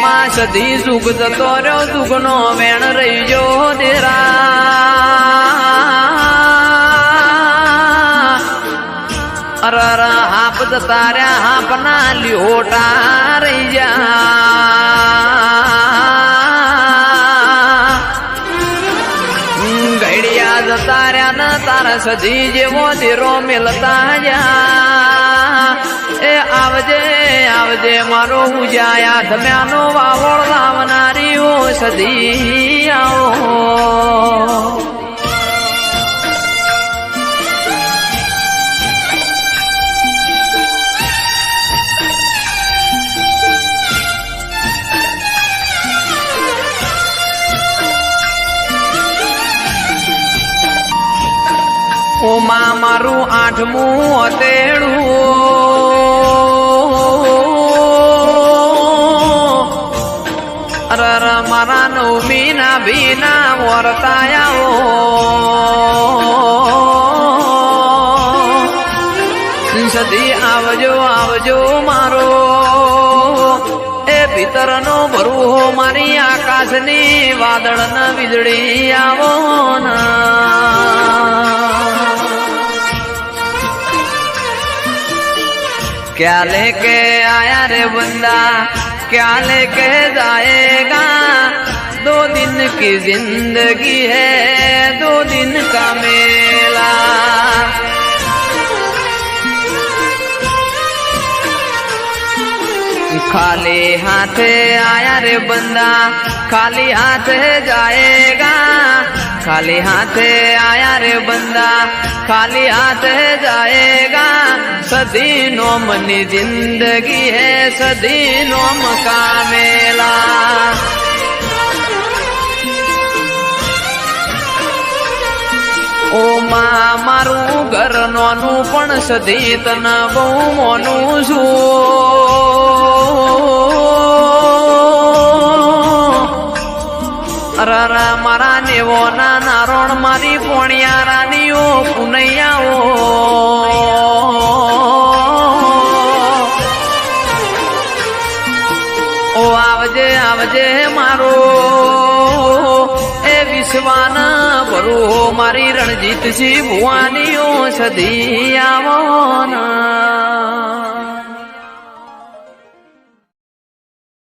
એમાં સધી સુખ જતો રહ્યો દુઃખનો વેણ રહી જો દેરા અરર હાપ જતા રહ્યા, હાપના લ્યોટા રહી જા ઘડિયા જતા રહ્યા ના તારા સધી જેવો દેરો મેલતા જા એ આવજે આવજે, મારો ઉજાયા ધમ્યાનો વાવળ લાવનારી ઓ સદી આવો. ઓમાં મારું આઠમું હતેડું મારા નવમીના ભીના વર્તાયા. સદી આવજો આવજો મારો. એ ભીતરનો હો મારી આકાશની વાદળના વીજળી આવો ક્યાં લેકે આયા રે બંદા ક્યાં લે કે જાય की ज़िंदगी है, दो दिन का मेला। खाली हाथ आया रे बंदा, खाली हाथे जाएगा। खाली हाथ आया रे बंदा, खाली हाथे जाएगा। सदी नोमनी ज़िंदगी है सदी नोम का मेला। માં મારું ઘર નોનું પણ સધી ન બહુ મોનું છું. અરર મારા નેવો ના નારોણ મારી પોણિયા રાનીઓ પુનૈયાઓ. ઓ, આવજે આવજે મારો, એ વિશ્વાના ભરો મારી રણજીતસિંહ ભુવાનીઓ સધી આવો ના.